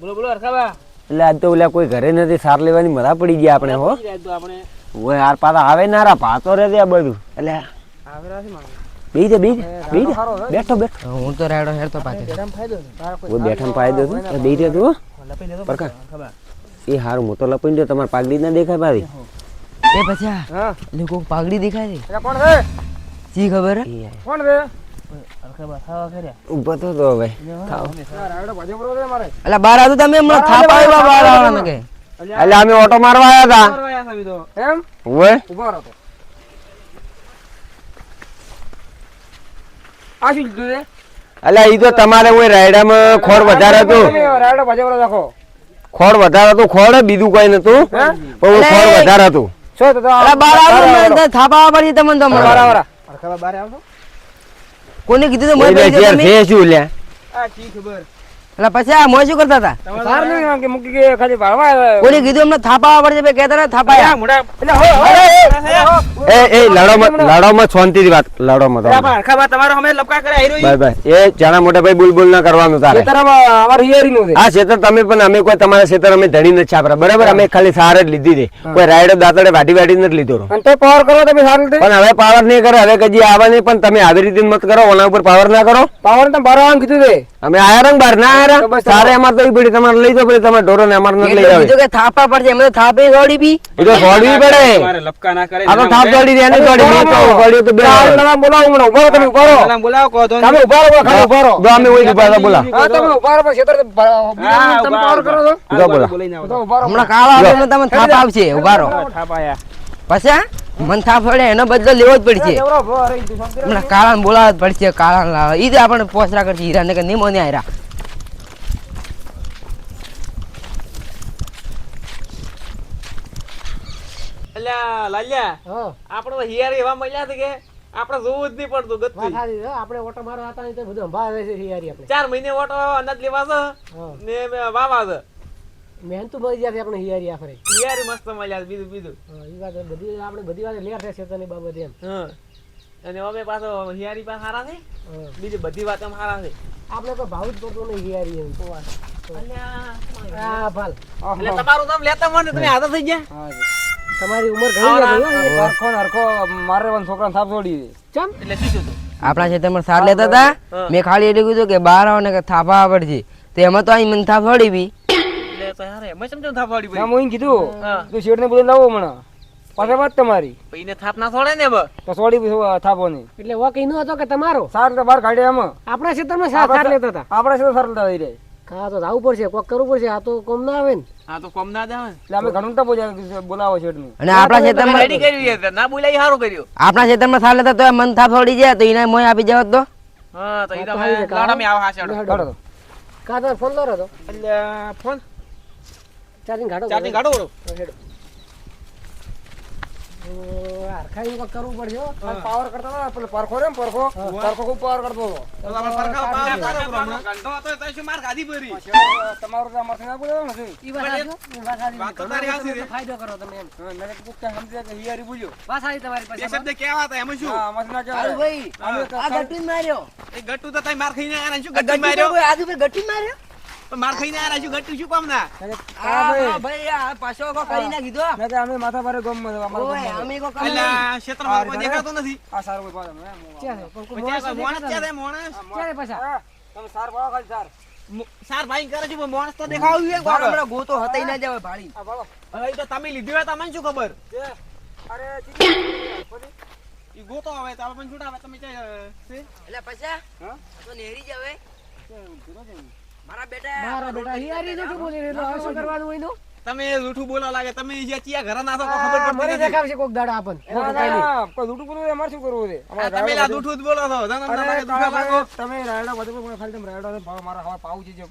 બોલો બોલો હરખાબા. એટલે આજ તો ઓલા કોઈ ઘરે નથી સાર લેવાની મરા પડી ગયા આપણે હો. આપણે. ઓય યાર પાછા આવે ના રા પાતો રે આ બધું. એટલે બેહી જા બેહી જા જા. બેઠો બેઠો. હું તો રાયડો હેર તો બેડામ ઓ છે. તારા કોઈ હું બેઠા ફાયદો છે? એ રે તું. હરખાબા. એ હારું હું તો લપીને જો તમાર પાગડી ના દેખાય ભાઈ એ પછી હા. એટલે કોક પાઘડી દેખાય છે. કોણ છે? જી ખબર? કોણ છે? ઊભો તો તો હવે. થાવ. રાયડો ભાજો બરો છે મારે. એટલે બાર આવતું તમે હમણાં થાપા આવ્યા બાર આવવાના કે. એટલે અમે ઓટો મારવા આવ્યા હતા. મારવા આયા છો તો એમ? ઓય ઊભો રહો આ શું લીધું છે? એટલે ઈ તો તમારે ઓય રાયડામાં ખોડ વધારે હતું. રાયડો રાખો. ખોડ વધારે હતું ખોડ બીજું કઈ નતું. પણ ખોડ વધારે હતું. છો તો બાર આવતું થાપા પડી તમને તો બાર આવશો કોને કીધું તો મને ઝેર તમે શું લ્યા આ કી ખબર? એટલે પછી આ મોય શું કરતા હતા સાર નહીં આમ કે મૂકી કે ખાલી ભાળવા આવ્યા કોને કીધું હમણાં થાપા આવવા છે કહેતા ને થાપા આ એટલે હો એ એ લડોમાં લડોમાં શાંતિથી વાત લડોમાં તો હરખાબા તમારો અમે લપકા કરે હીરો બાય બાય એ જાણા મોટા ભાઈ બુલ બુલ ના કરવાનું તારે ખેતર અમાર હિયરિંગ છે આ ખેતર તમે પણ અમે કોઈ તમારા ખેતર અમે ધણી નથી છાપરા બરાબર અમે ખાલી સાર જ લીધી હતી કોઈ રાયડો દાતડે વાટી વાટી નથી લીધો રો. અને તો પાવર કરો તમે સારું પણ હવે પાવર નહીં કરે હવે કજી આવા નહીં પણ તમે આવી રીતે મત કરો ઓના ઉપર પાવર ના કરો પાવર તો બાર આમ કીધું છે અમે આયા રંગ બાર ના તો તારે અમાર તો ઈ પડી તમારે લઈ જાઓ પડી તમારે ઢોરો ને અમારે લઈ જાવ કીધું કે થાપા પડશે એમ તો થાપે દોડી બી. એ તો દોડવી પડે. લપકા ના કરે આ તો થાપ દોડી દે ને દોડી મે તો દોડી તો બે. તમે બોલાવો હમણાં ઊભા તમે ઊભો રહો. બોલાવો કો તો તમે ઊભો રહો ખાલી ઊભો રહો. અમે ઓય ઊભા રહો બોલા. હા તમે ઊભા રહો. પછી તમે પાવર કરો છો. જો બોલા. તો હમણાં કાળા આવે તમને થાપ આવશે ઊભા રહો. થાપાયા પછી આ? મન થાપ પડે એનો બદલો લેવો જ પડશે? હમણાં કાળા બોલાવવા જ પડશે કાળા લાવે ઈ જ આપણે પોસરા કરશે હીરા ને કે નિમો આયરા. અલ્યા લાલ્યા આપણે તો હિયાર એવા મળ્યા છે કે આપણે જોવું જ નહીં પડતું ગતું આપણે ઓટો મારવા હતા ને બધું સંભાળે છે હિયારી આપણે. ચાર મહિને ઓટો અનાજ લેવા છે ને વાવા છે. મહેનતું મળી જાય આપણે હિયારી આખરે. હિયાર મસ્ત મળ્યા બીજું બીજું. વાત બધી આપણે બધી વાત લેર છે બાબતે એમ. અને અમે પાછો હિયારી પાસે હારા છે? બીજી બધી વાત હારા છે. આપણે તો ભાવ જ પડતો નહીં હિયારી એમ. તો વાત. તમારું નામ લેતા મને તમે હાથા થઈ ગયા? તમારી ઉંમર ઘણી છે હરખો ને હરખો મારે છોકરાને થાપ છોડી દે. ચમ. એટલે શું આપણા ખેતરમાં સાર લેતા હતા. મેં ખાલી એટલું કીધું કે બહાર આવો ને કે થાપા પડશે. તો એમાં તો અહીં મને થાપ પડી બી. હું કીધું તું શેઠ ને બધું લાવો પાસે વાત તમારી. પઈને થાપ ના છોડે ને તો છોડી થાપો નહીં એટલે વા કઈ હતો કે તમારો? સાર તો બહાર કાઢ્યા એમાં. આપણા ક્ષેત્રમાં સાર લેતા હતા. આપણા ક્ષેત્ર સાર લેતા રહી હા તો આવવું પડશે કોક કરવું પડશે આ તો કોમ ના આવે ને. આ તો કોમ ના આવે એટલે અમે ઘણું તો બોલાવો છે એટલું. અને આપણા ખેતરમાં રેડી કર્યું છે ના બોલાય સારું કર્યું. આપણા ખેતરમાં સાર લેતા તો મન થાપ પડી જાય તો એને મોય આપી જવા તો હા તો ઈ તમે લાડા મે આવ હા કાઢો. તો. કા તો ફોન લો તો. એટલે ફોન. ચાર્જિંગ ઘાડો ચાર્જિંગ કાઢો. વળો. કરવું પડશે પાવર કરતા પરખો રે પરખો? પરખો ખૂબ પાવર કરતો તમારું. ફાયદો કરો તમે એમ. બોલ્યો તમારી પાસે શબ્દ કેવા હતા શું. ભાઈ આ ગટ્ટી માર્યો. એ ગટ્ટુ તો તઈ માર ખાઈને આયા શું ગટ્ટુ માર્યો? આજુ ભાઈ ગટ્ટી માર્યો? માર ખાઈને આ રાજુ ગટ્ટુ શું કામ ના? આ ભાઈ. આ પાછો કો કરી ના કીધો મેં તો અમે માથા પર ગમ અમારા. અમે કો કરી ના ક્ષેત્રમાં કોઈ દેખાતો નથી? આ સાર કોઈ પાડે છે? માણસ ત્યાં દેખાતા મોણસ ક્યાં છે પાછા? તમે સાર પાડો ખાલી સાર. સાર ભાઈ કરે છે મોણસ તો દેખાવું કોક. હમણાં ગોતો હતાઈ ના જાવ ભાળી. આ હવે તો તમે લીધી હોય તમને શું ખબર? અરે ઈ ગોતો આવે તો આપણે પણ છૂટા હવે તમે ક્યાં એટલે પૈસા હા? તો નેરી જાવે મારા બેટા મારા બેટા હિયારી નથી બોલી રહ્યો હવે શું કરવાનું હોય એનું? તમે જૂઠું બોલવા લાગે તમે જે ચિયા ઘરે નાખો તો ખબર પડતી નથી દેખાડશે કોક દાડા આપણને. ના, ના, ના, કોઈ દૂધું બોલવું અમારે શું કરવું છે? તમે લા રાયડો જૂઠું જ બોલો છો અરે, તમને લાગે જૂઠા તમે રાયડો બધું પણ ખાલી તમે રાયડો ને ભાવ મારા હવા પાવું છે જેમ.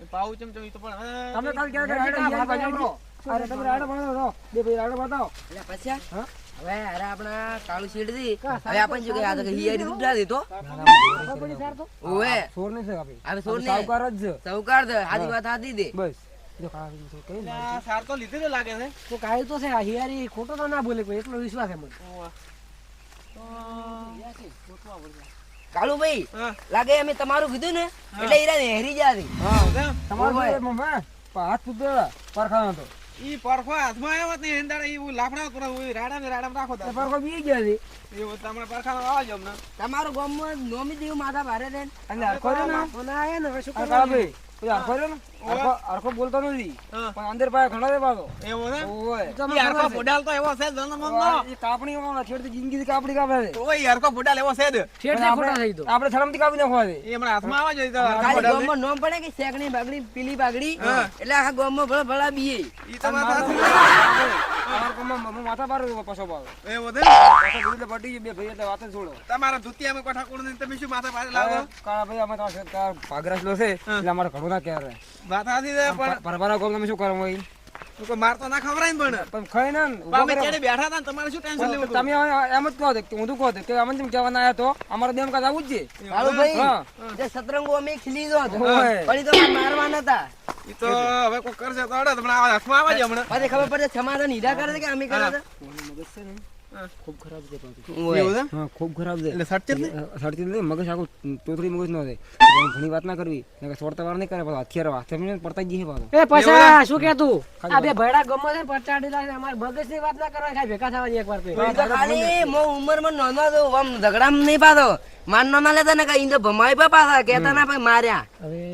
ચમ ઈ તો પણ તમે કાલ ક્યારે રાયડો ઉતરો. અરે, તમે રાયડો બનાવો. બે ભાઈ રાયડો બતાવો. એટલે પછી હા? હવે અરે આપણા કાળું શેડ દી હવે આપણને શું કે આ તો હિયારી ઉડા દીધો ખબર પડી સાર તો? ઓએ સોર નહીં છે કાપી. હવે સોર ને સાવકાર જ છે. દે આદી વાત આદી દે બસ. જો કાળા ભાઈ શું કહ્યું ને. આ તો લાગે છે. કોક આવ્યું તો છે આ હિયારી ખોટો તો ના બોલે કોઈ એટલો વિશ્વાસ એમ કાલુ ભાઈ લાગે અમે તમારું કીધું ને? એટલે ઈરા હેરી જાતી હા, તમારે છે, હાથ તૂટેલા, પરખાનો તો. ઈ પરખો હાથમાં આવ્યો ને એને દાડે ઈ લાફડા કરો હું રાડા ને રાડા રાખો એ તા પરખો બી ગયા છે. એવું તમને પરખાનો આવા જ હમણાં. તમારું ગામમાં નોમી દેવું માથા ભારે રે અને હરખો રહ્યો ને, ફોન આયા ને હવે શું કરવા કરવાનું? બોલતો નથી. પણ અંદર ઘણો પાછો. એવું તો એવો છે એ કાપણી માં જિંદગીથી કાપણી કાપે છે. ઓય એવો છે જ. થી ખોટા થઈ તો આપણે થડમથી કાપી નાખવા છે. એ હમણાં હાથમાં આવા જોઈએ તો ખાલી નોમ પડે કે શેકણી બાગડી પીલી બાગડી એટલે આખા ગામમાં ભલા ભલા બીએ ઈ તો માથા પાડું પાછો એટલે પટી બે ભાઈ એટલે વાત છોડો. તમારા ધોતિયામાં ઠાકોર નહીં તમે શું માથા પાસે લાવો કાળાભાઈ, અમે તમારા સરકાર ભાગરાસલો છે એટલે અમારે ઘણું ના કહેવાય. માથા નથી પણ પરભારા ગોળ તમે શું કરો હોય? માર તો ના ખવડાય પણ. પણ ખાઈ ના ને, પણ ઊભો અમે કરો. બેઠા હતા તમારે શું ટેન્શન લેવું તમે એમ જ કહો કે હું તો કહો કે અમને જેમ કહેવાના આવ્યા તો અમારે બેમ કાંઈ આવું જ છે. કાળુભાઈ હા. જે સતરંગો અમે ખીલી દો પણ તો મારે મારવા નતા. ઈ તો હવે કોઈ કરશે તો અડે તમને હાથમાં આવે છે હમણાં. પછી ખબર પડે સમાધાન હીરા કરે છે કે અમે કરે છે છે. ઓય. એવું છે? હા ખૂબ ખરાબ છે. એટલે? સડતી નથી મગજ આખું તોતરી મગજ નો થાય ઘણી વાત ના કરવી. નકર છોડતા વાર નહીં કરે પાછો હથિયાર હાથે મને પડતા જ જઈએ પાછો. એ પછી શું કે તું? આ બે ભયડા ગમો છે પચાડેલા છે અમારે મગજની વાત ના કરવાની ખાલી ભેગા થવાની એકવાર તો ખાલી મો ઉંમરમાં નાનો હતો આમ ઝઘડામાં નહીં પાછો માન નાના લેતા ને કઈ તો ભમાઈ પાછા કેતા ના ભાઈ માર્યા. હવે ચાક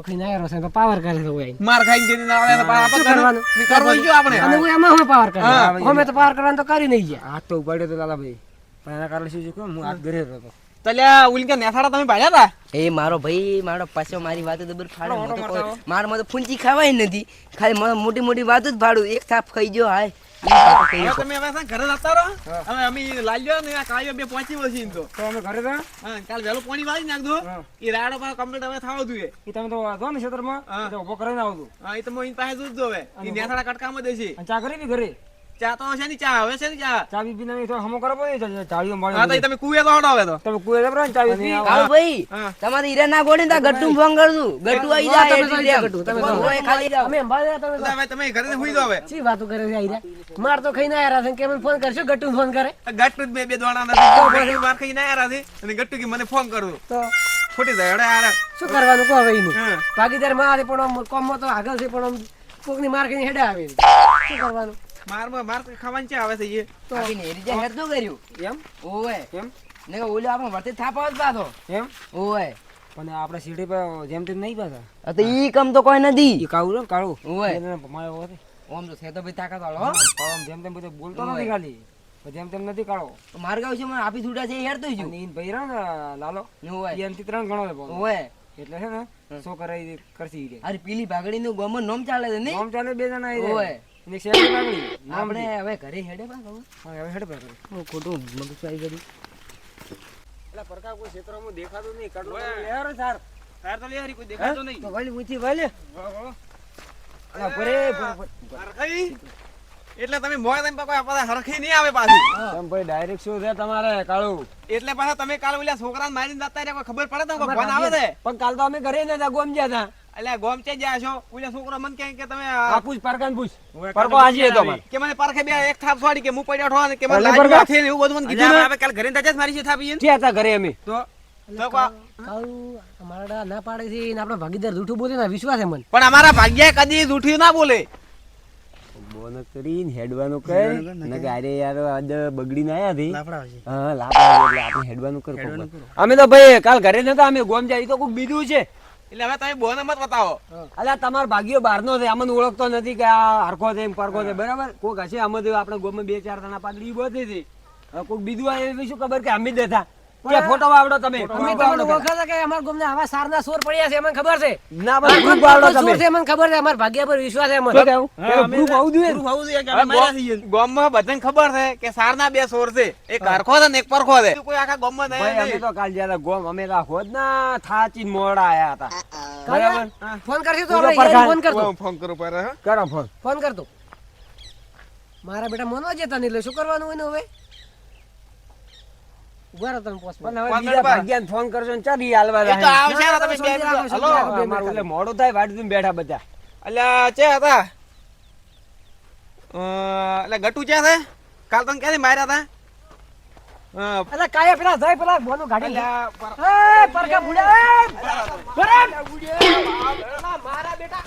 તો ખાઈને આવ્યો છે તો પાવર કરે છે ઓય માર ખાઈને જેની ના આવે તો પાછા કરવાનું? કરવાનું? જો આપણે. અને હું એમાં હું પાવર કરવા. અમે તો પાવર કરવાનું તો કરી નહીં ગયા. હાથ તો ઉપાડ્યો તો લાલાભાઈ પણ એના કારણે શું છે હું હાથ ઘરે હતો. તલ્યા ઉલકે નેથાડા તમે ભાડ્યા હતા એ મારો ભાઈ મારો પાછો મારી વાત દબર ફાડે. ઓટો હું તો મારતા કોઈ- મારે માં તો ફૂંચી ખાવાય નથી. ખાલી મોટી મોટી વાત જ ફાડું. એક થાપ ખાઈ જો હાય. ઈ થાપ ખાઈ હવે ગયો. તમે હવે ઘરે જતા રહો. હવે અમે લાલ્યો ને આ કાળિયો બે પહોંચી વસી તો. તો અમે ઘરે હતા હા કાલ પાણી વાળી નાખજો. રાડો પાસે કમ્પ્લીટ હવે થાવ જોઈએ એ. તમે તો હતો ને ક્ષેત્રમાં. તો ઊભો કરીને આવતું હા ઈ તો મોઈન પાસે જોજો હવે. ઈ નેથાડા કટકામાં દેશે ચા કરી બી ઘરે? ચા તો છે ની ચા? હવે છે ને ચા? ચા બી પીને તો હમો કરો પડે હા તો તમે કુએ તો હડો તો. તમે કુએ જબરા ને ચા પી. કાળુ ભાઈ તમારે હીરા ના ગોળી ને ગટ્ટુ ફોન કરજો ગટ્ટુ આઈ જાય તમે ગટ્ટુ, તમે ખાલી. અમે અંબાજી હતા, તમે તમે ઘરે હુઈ જાઓ હવે. શી વાતો કરે છે માર તો ખાઈને છે કે મને ફોન કરશો? ગટ્ટુ ફોન કરે. ગટ્ટુ બે બે દોડા નથી. માર ખાઈને આયા રાથી અને ગટ્ટુ કે મને ફોન કરવું તો? ફૂટી જાય આરે શું કરવાનું કહો હવે એનું. ભાગીદારમાં આવે પણ કોમ તો આગળ છે પણ કોક કોકની માર ખાઈને હેડે આવે શું કરવાનું? માર માર ખાવાની ચા આવે છે ઈ? બાકી નેરી જાય હેર કર્યું. એમ? ઓવે. એમ? ને કે આપણે વર્તે થાપાવ જ પાછો. એમ? ઓવે. પણ આપણે સીડી પર જેમ તેમ નહીં પાછા. તો ઈ કમ તો કોઈ નથી. એ કાળું ને કાળું. ઓવે. એને ભમાયો ઓમ તો છે તો ભાઈ તાકાત વાળો હો. જેમ તેમ બધું બોલતો નથી ખાલી. જેમ તેમ નથી કાળો. તો માર ગાવ છે મને આપી છૂટા છે યાર તો છું. અને ભાઈ ને લાલો ઓવે. ત્રણ ગણો છે ઓવે. એટલે છે ને શું કરાઈ રે. અરે પેલી ભાગડી નું ગમો નોમ ચાલે છે નહીં નામ ચાલે બે જણા ઓવે. અને એક શેરડી આપણે હવે ઘરે હેડે પા ખબર હવે હેડ પર હું ખોટું મગજ આવી ગયું. એટલે પરકા કોઈ ક્ષેત્રમાં દેખાતું નહીં કાઢલો ઓવે. લે સાર. તો લે કોઈ દેખાતો નહીં. તો વળી ઊંચી વળી. અલા, ભરે, ભરે, ભરે. એટલે તમે મોય તમે પાછા હરખી નહીં આવે પાછી. ભાઈ ડાયરેક્ટ શું છે તમારે કાળું? એટલે પાછા તમે કાલ ઓલા છોકરાને મારીને જતા રહ્યા ખબર પડે તો આવે છે. પણ કાલ તો અમે ઘરે ગોમ ગયા હતા. એટલે ગોમ ચે ગયા છો? ઓલા છોકરો મન કહે કે તમે આ- પૂછ પરકાન પૂછ. પરકો હાજી હતો આવી. કે મને પરખે બે એક થાપ છોડી કે હું પડ્યો ઠો કે મને લાગ્યું ને એવું બધું મને કીધું ને. કાલ ઘરે નતા મારી છે થાપી છે હતા ઘરે અમે? તો કો- અમારા ના પાડે છે ને આપણા ભાગીદાર જૂઠું બોલે ને વિશ્વાસ મને. પણ અમારા ભાગ્યા કદી જૂઠું ના બોલે. બોન કરીને હેડવાનું કર ને કે અરે યાર આજ બગડીને આયા હતી હા લાપડા એટલે આપણે હેડવાનું કર અમે તો ભાઈ કાલ ઘરે નતા અમે ગોમ જાય તો કોઈ બીજું છે. એટલે હવે તમે બોને મત બતાવો. અલ્યા તમારો ભાગ્યો બહારનો છે આમાં ઓળખતો નથી કે આ હરખો છે એમ પરખો છે બરાબર? કોક હશે આમાં આપણે ગોમાં બે ચાર જણા પાઘડી બોધી હતી. હવે કોક બીજું આવે શું ખબર કે અમે જ હતા? ત્યાં ફોટો વાવડો તમે. અમે તમને ઓળખો કે અમારા ગામના આવા સારના સોર પડ્યા છે અમને ખબર છે? ના પણ proof વાવડો તમે. છે અમને ખબર છે અમારા ભાગ્ય પર વિશ્વાસ છે અમને શું કહ્યું? પેલું proof આવું જોઈએ ને? આવું જોઈએ કે અમે માર્યા છીએ. ગામમાં બધાને ખબર છે કે સારના બે સોર છે. એક હરખો છે ને એક પરખો છે. કોઈ આખા ગામમાં નહીં ભાઈ અમે તો કાલ જયારે ગોમ અમે તો ખોદ ના થાચી મોડા આયા હતા. બરાબર? ફોન કરશે તો આપણે ફોન કરતો ફોન કરું પર કરો ફોન. ફોન કરતો મારા બેટા મનો જતા નહીં એટલે શું કરવાનું હોય ને હવે? ઊભા તમે પોસ્ટમાં. પણ હવે બીજા ભાગ્યાને ફોન કરશો ને ચાલી હાલવા એ તો આવશે ને તમે બે મિનિટ. હલો રાખો. બે અમારું મિનિટ એટલે મોડું થાય વાડી બેઠા બધા અલ્યા ચે હતા એટલે ગટુ ચે છે કાલ તને ક્યાંથી માર્યા હતા હા, કાયા પેલા જાય પેલા બોનું ગાડી એ પરકા ભૂલ્યા એ! મારા બેટા